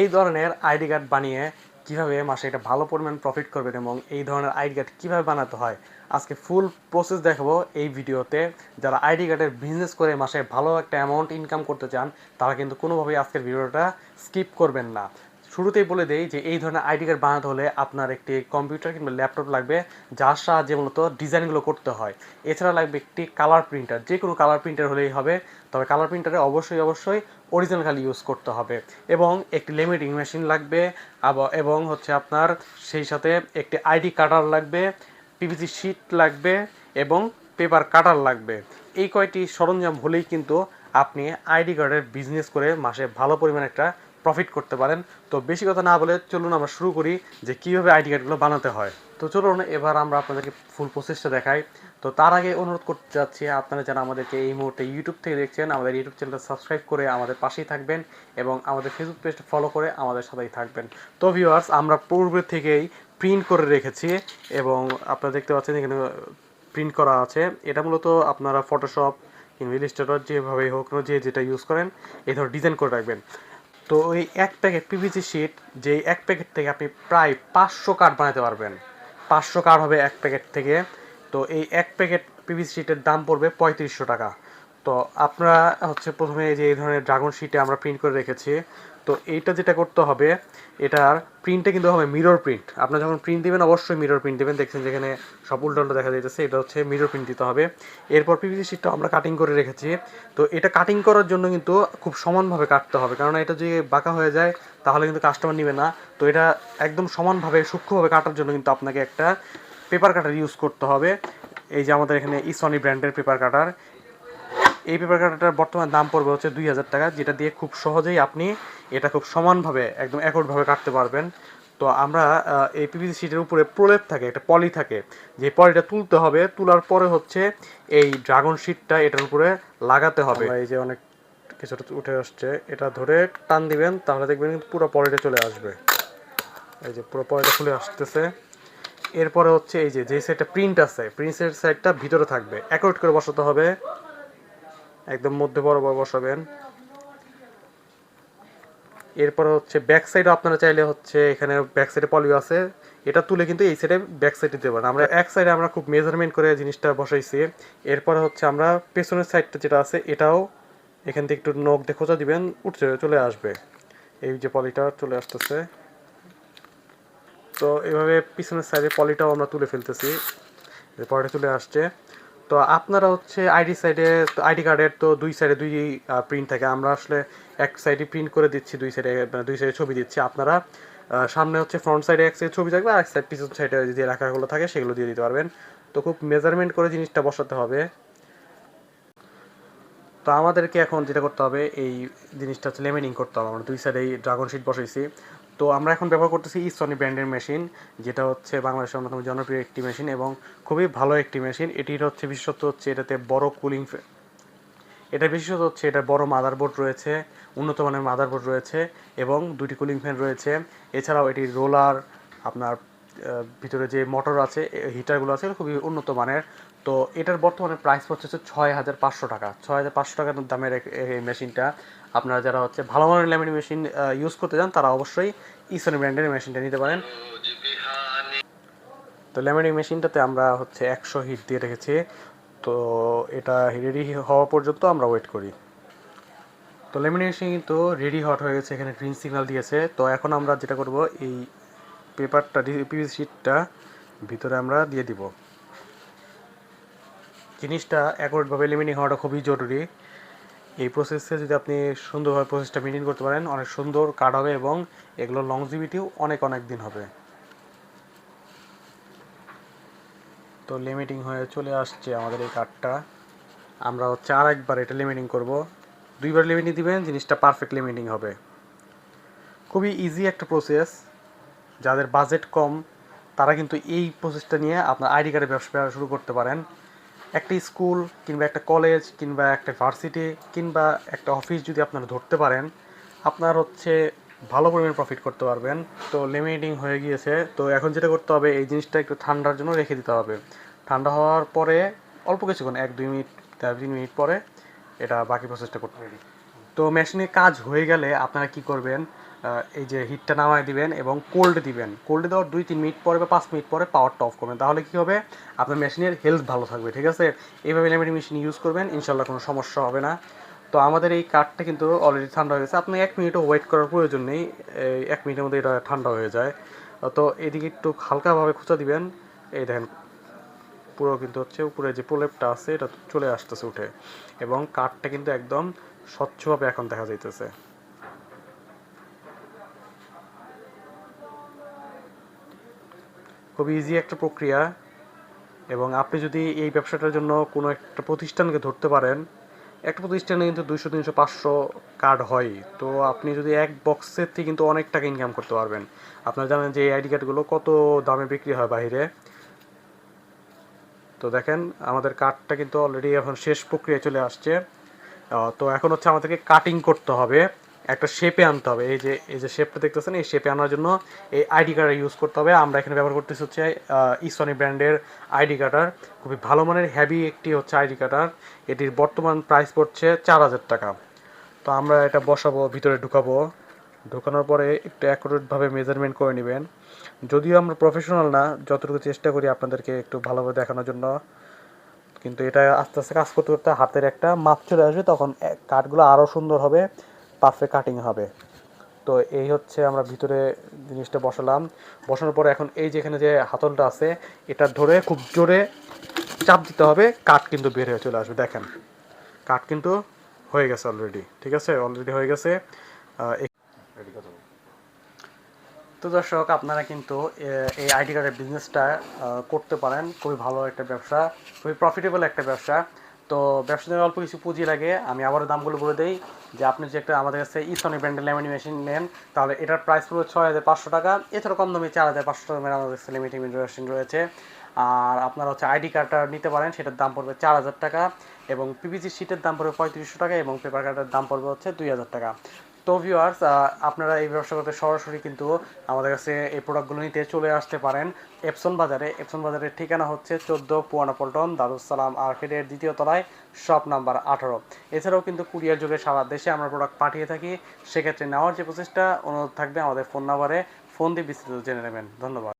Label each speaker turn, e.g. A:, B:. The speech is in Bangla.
A: এই ধরনের আইডি কার্ড বানিয়ে কীভাবে মাসে একটা ভালো পরিমাণ প্রফিট করবেন এবং এই ধরনের আইডি কার্ড কীভাবে বানাতে হয়, আজকে ফুল প্রসেস দেখাবো এই ভিডিওতে। যারা আইডি কার্ডের বিজনেস করে মাসে ভালো একটা অ্যামাউন্ট ইনকাম করতে চান, তারা কিন্তু কোনোভাবেই আজকের ভিডিওটা স্কিপ করবেন না। শুরুতেই বলে দেই যে এই ধরনের আইডি কার্ড বানাতে হলে আপনার একটি কম্পিউটার কিংবা ল্যাপটপ লাগবে যার সাহায্যে মূলত ডিজাইনগুলো করতে হয়। এছাড়া লাগবে একটি কালার প্রিন্টার যে কোনো কালার প্রিন্টার হলেই হবে, তবে কালার প্রিন্টারে অবশ্যই অবশ্যই অরিজিনাল খালি ইউজ করতে হবে। এবং একটি লেমিটিং মেশিন লাগবে এবং হচ্ছে আপনার সেই সাথে একটি আইডি কাটার লাগবে পিভিসি শিট লাগবে, এবং পেপার কাটার লাগবে। এই কয়টি সরঞ্জাম হলেই কিন্তু আপনি আইডি কার্ডের বিজনেস করে মাসে ভালো পরিমাণ একটা প্রফিট করতে পারেন। তো বেশি কথা না বলে চলুন আমরা শুরু করি যে কীভাবে আইডি কার্ডগুলো বানাতে হয়। তো চলুন এবার আমরা আপনাদেরকে ফুল প্রসেসটা দেখাই। তো তার আগে অনুরোধ করতে চাচ্ছি আপনারা যারা আমাদেরকে এই মুহূর্তে ইউটিউব থেকে দেখছেন, আমাদের ইউটিউব চ্যানেলটা সাবস্ক্রাইব করে আমাদের পাশেই থাকবেন এবং আমাদের ফেসবুক পেজটা ফলো করে আমাদের সাথেই থাকবেন। তো ভিউয়ার্স আমরা পূর্বে থেকেই প্রিন্ট করে রেখেছি এবং আপনারা দেখতে পাচ্ছেন এখানে প্রিন্ট করা আছে। এটা মূলত আপনারা ফটোশপ কিংবা ইলিস্ট্রেটর যেভাবে হোক, যে যেটা ইউজ করেন এই ধর ডিজাইন করে রাখবেন। তো ওই এক প্যাকেট পিভিসি শিট যে এক প্যাকেট থেকে আপনি প্রায় পাঁচশো কার্ড বানাতে পারবেন। পাঁচশো কার্ড হবে এক প্যাকেট থেকে। তো এই এক প্যাকেট পিভিসি শিটের দাম পড়বে পঁয়ত্রিশশো টাকা। তো আপনারা হচ্ছে প্রথমে যে এই ধরনের ড্রাগন শিটে আমরা প্রিন্ট করে রেখেছি। তো এইটা যেটা করতে হবে, এটার প্রিন্টটা কিন্তু হবে মিরর প্রিন্ট আপনারা যখন প্রিন্ট দিবেন, অবশ্যই মিরর প্রিন্ট দিবেন। দেখছেন যেখানে সব উল্টো দেখা যাইতেছে, এটা হচ্ছে মিরর প্রিন্ট দিতে হবে। এরপর পিভিসি শিটটা আমরা কাটিং করে রেখেছি। তো এটা কাটিং করার জন্য কিন্তু খুব সমানভাবে কাটতে হবে। কারণ এটা যদি বাঁকা হয়ে যায়, তাহলে কিন্তু কাস্টমার নেবে না। তো এটা একদম সমানভাবে, সূক্ষ্মভাবে কাটার জন্য কিন্তু আপনাকে একটা পেপার কাটার ইউজ করতে হবে। এই যে আমাদের এখানে ইসনি ব্র্যান্ডের পেপার কাটার এই পেপার কাটারটার বর্তমান দাম পড়বে হচ্ছে দুই হাজার টাকা, যেটা দিয়ে খুব সহজেই আপনি এটা খুব সমানভাবে, একদম একটভাবে কাটতে পারবেন। তো আমরা এই পিভিসি শিটের উপরে প্রলেপ থাকে, একটা পলি থাকে, যে পলিটা তুলতে হবে, তোলার পরে হচ্ছে এই ড্রাগন শিটটা এটার উপরে লাগাতে হবে। এই যে অনেক কিছুটা উঠে আসছে, এটা ধরে টান দিবেন, তাহলে দেখবেন কিন্তু পুরো পলিটা চলে আসবে। এই যে পুরো পলিটা খুলে আসতেছে। এরপরে হচ্ছে এই যে যে সাইডটা প্রিন্ট আছে প্রিন্টের সাইডটা ভিতরে থাকবে অ্যাকোর্ড করে বসাতে হবে। একদম মধ্যে বরাবর বসাবেন। এরপর হচ্ছে ব্যাক সাইডও আপনারা চাইলে হচ্ছে এখানে ব্যাক সাইডে পলিও আছে। এটা তুলে কিন্তু এই সাইডে ব্যাক সাইডে দিতে পারেন। আমরা এক সাইডে আমরা খুব মেজারমেন্ট করে জিনিসটা বসাইছি। এরপরে হচ্ছে আমরা পেছনের সাইডটা যেটা আছে, এটাও এখান থেকে একটু নখ দিয়ে খোঁচা দিবেন উঠছে চলে আসবে। এই যে পলিটা চলে আসতেছে। তো এভাবে পিছনের সাইডে পলিটাও আমরা তুলে ফেলতেছি। পলিটা চলে আসছে। তো আপনারা হচ্ছে আইডি সাইডে আইডি কার্ডের তো দুই সাইডে দুই প্রিন্ট থাকে। আমরা আসলে এক সাইডে প্রিন্ট করে দিচ্ছি, দুই সাইডে দুই সাইডে ছবি দিচ্ছি। আপনারা সামনে হচ্ছে ফ্রন্ট সাইডে এক সাইড ছবি থাকবে, আর এক সাইড পিছন সাইডে যে লেখাগুলো থাকে সেগুলো দিয়ে দিতে পারবেন। তো খুব মেজারমেন্ট করে জিনিসটা বসাতে হবে। তো আমাদেরকে এখন যেটা করতে হবে, এই জিনিসটা হচ্ছে লেমিনিং করতে হবে। আমরা দুই সাইডে ড্রাগন শিট বসাইছি। তো আমরা এখন ব্যবহার করতেছি ইসনি ব্র্যান্ডের মেশিন যেটা হচ্ছে বাংলাদেশের অন্যতম জনপ্রিয় একটি মেশিন এবং খুবই ভালো একটি মেশিন এটির হচ্ছে বিশেষত হচ্ছে এটাতে বড় কুলিং এটা বিশেষত হচ্ছে এটা বড় মাদারবোর্ড রয়েছে, উন্নত মানের মাদারবোর্ড রয়েছে এবং দুটি কুলিং ফ্যান রয়েছে। এছাড়াও এটির রোলার আপনার ভিতরে যে মোটর আছে হিটারগুলো আছে খুবই উন্নত মানের। তো এটার বর্তমানে প্রাইস হচ্ছে ছয় হাজার পাঁচশো টাকা। ছয় হাজার পাঁচশো টাকার দামের এই মেশিনটা আপনারা যারা হচ্ছে ভালো মানের ল্যামিনি মেশিন ইউজ করতে চান, তারা অবশ্যই ইসনি ব্র্যান্ডের মেশিনটা নিতে পারেন। তো ল্যামিনিং মেশিনটাতে আমরা হচ্ছে একশো হিট দিয়ে রেখেছি। তো এটা রেডি হওয়া পর্যন্ত আমরা ওয়েট করি। তো ল্যামিনেশন কিন্তু রেডি হট হয়ে গেছে, এখানে গ্রিন সিগন্যাল দিয়েছে। তো এখন আমরা যেটা করব, এই পেপারটা পিভিসি শিটটা ভিতরে আমরা দিয়ে দিব। জিনিসটা অ্যাকোরেটভাবে লেমিনিং হওয়াটা খুবই জরুরি। এই প্রসেসে যদি আপনি সুন্দরভাবে প্রসেসটা মেনটেন করতে পারেন, অনেক সুন্দর কাট হবে এবং এগুলো লংজিভিটিও অনেক অনেক দিন হবে। তো লিমিটিং হয়ে চলে আসছে আমাদের এই কার্ডটা আমরা হচ্ছে আর একবার এটা লিমিটিং করব। দুইবার লিমিটিং দিবেন, জিনিসটা পারফেক্ট লিমিটিং হবে। খুবই ইজি একটা প্রসেস যাদের বাজেট কম, তারা কিন্তু এই প্রসেসটা নিয়ে আপনার আইডি কার্ডের ব্যবসা শুরু করতে পারেন। একটা স্কুল কিংবা একটা কলেজ কিংবা একটা ভার্সিটি কিংবা একটা অফিস যদি আপনারা ধরতে পারেন, আপনার হচ্ছে ভালো পরিমাণে প্রফিট করতে পারবেন। তো লিমিটিং হয়ে গিয়েছে। তো এখন যেটা করতে হবে, এই জিনিসটা একটু ঠান্ডার জন্য রেখে দিতে হবে। ঠান্ডা হওয়ার পরে অল্প কিছুক্ষণ, এক, দুই মিনিট তিন মিনিট পরে এটা বাকি প্রসেসটা করতে রেডি তো মেশিনে কাজ হয়ে গেলে আপনারা কি করবেন এই যে হিটটা নামায় দিবেন এবং কোল্ড দিবেন। কোল্ড দেওয়ার দুই তিন মিনিট পরে বা পাঁচ মিনিট পরে পাওয়ারটা অফ করবেন। তাহলে কি হবে? আপনার মেশিনের হেলথ ভালো থাকবে, ঠিক আছে? এইভাবে ল্যামিনেটিং মেশিন ইউজ করবেন ইনশাল্লাহ কোনো সমস্যা হবে না। তো আমাদের এই কাঠটা কিন্তু অলরেডি ঠান্ডা হয়ে গেছে। আপনি এক মিনিটও ওয়েট করার প্রয়োজন নেই। এক মিনিটের মধ্যে এটা ঠান্ডা হয়ে যায়। তো এদিকে একটু হালকাভাবে খোঁচা দিবেন। এই দেখেন, পুরো কিন্তু হচ্ছে উপরে যে প্রলেপটা আছে, এটা চলে আসতেছে উঠে। এবং কাঠটা কিন্তু একদম স্বচ্ছভাবে এখন দেখা যাইতেছে। খুব ইজি একটা প্রক্রিয়া এবং আপনি যদি এই ব্যবসাটার জন্য কোনো একটা প্রতিষ্ঠানকে ধরতে পারেন, একটা প্রতিষ্ঠানে কিন্তু দুইশো, তিনশো, পাঁচশো কার্ড হয়। তো আপনি যদি এক বক্সের থেকে কিন্তু অনেক টাকা ইনকাম করতে পারবেন। আপনারা জানেন যে এই আইডি কার্ডগুলো কত দামে বিক্রি হয় বাইরে তো দেখেন, আমাদের কার্ডটা কিন্তু অলরেডি এখন শেষ প্রক্রিয়া চলে আসছে। তো এখন হচ্ছে আমাদেরকে কাটিং করতে হবে। একটা শেপে আনতে হবে। এই যে এই যে শেপটা দেখতেছেন, এই শেপে আনার জন্য এই আইডি কার্ড ইউজ করতে হবে। আমরা এখানে ব্যবহার করতেছি হচ্ছে ইসনি ব্র্যান্ডের আইডি কার্ডার খুবই ভালো মানের হ্যাভি একটি হচ্ছে আইডি কার্ডার এটির বর্তমান প্রাইস পড়ছে চার হাজার টাকা। তো আমরা এটা বসাবো, ভিতরে ঢুকাবো। ঢোকানোর পরে একটু অ্যাকুরেটভাবে মেজারমেন্ট করে নেবেন। যদিও আমরা প্রফেশনাল না, যতটুকু চেষ্টা করি আপনাদেরকে একটু ভালোভাবে দেখানোর জন্য। কিন্তু এটা আস্তে আস্তে কাজ করতে করতে হাতের একটা মাপ চলে আসবে, তখন কাঠগুলো আরও সুন্দর হবে। পারফেক্ট কাটিং হবে। তো এই হচ্ছে আমরা ভিতরে জিনিসটা বসালাম। বসানোর পরে এখন এই যেখানে যে হাতলটা আছে, এটা ধরে খুব জোরে চাপ দিতে হবে কাঠ কিন্তু বের হয়ে চলে আসবে, দেখেন। কাঠ কিন্তু হয়ে গেছে অলরেডি ঠিক আছে? অলরেডি হয়ে গেছে। তো দর্শক, আপনারা কিন্তু এই আইডি কার্ডের বিজনেসটা করতে পারেন। খুবই ভালো একটা ব্যবসা, খুবই প্রফিটেবল একটা ব্যবসা। তো ব্যবসার অল্প কিছু পুঁজি লাগে, আমি আবারও দামগুলো বলে দিই যে আপনি যে একটা আমাদের কাছে ইসনি ব্র্যান্ডের ল্যামিনি মেশিন নেন, তাহলে এটার প্রাইস পড়বে ছয় হাজার পাঁচশো টাকা এছাড়া কম দামে চার হাজার পাঁচশো টাকা আমাদের কাছে ল্যামিনি মেশিন রয়েছে। আর আপনারা হচ্ছে আইডি কার্ডটা নিতে পারেন, সেটার দাম পড়বে চার হাজার টাকা এবং পিপিসি শিটের দাম পড়বে পঁয়ত্রিশশো টাকা এবং পেপার কার্ডের দাম পড়বে হচ্ছে দুই হাজার টাকা। তো ভিউয়ার্স আপনারা এই ব্যবসা করতে সরাসরি কিন্তু আমাদের কাছে এই প্রোডাক্টগুলো নিতে চলে আসতে পারেন। এপসন বাজারে এপসন বাজারের ঠিকানা হচ্ছে চোদ্দ পুয়ানা পল্টন দারুসালাম আর্কেডের দ্বিতীয় তলায়, শপ নাম্বার আঠারো। এছাড়াও কিন্তু কুরিয়ার যুগে সারা দেশে আমরা প্রোডাক্ট পাঠিয়ে থাকি। সেক্ষেত্রে নেওয়ার যে প্রচেষ্টা, অনুরোধ থাকবে আমাদের ফোন নাম্বারে ফোন দিয়ে বিস্তৃত জেনে নেবেন। ধন্যবাদ।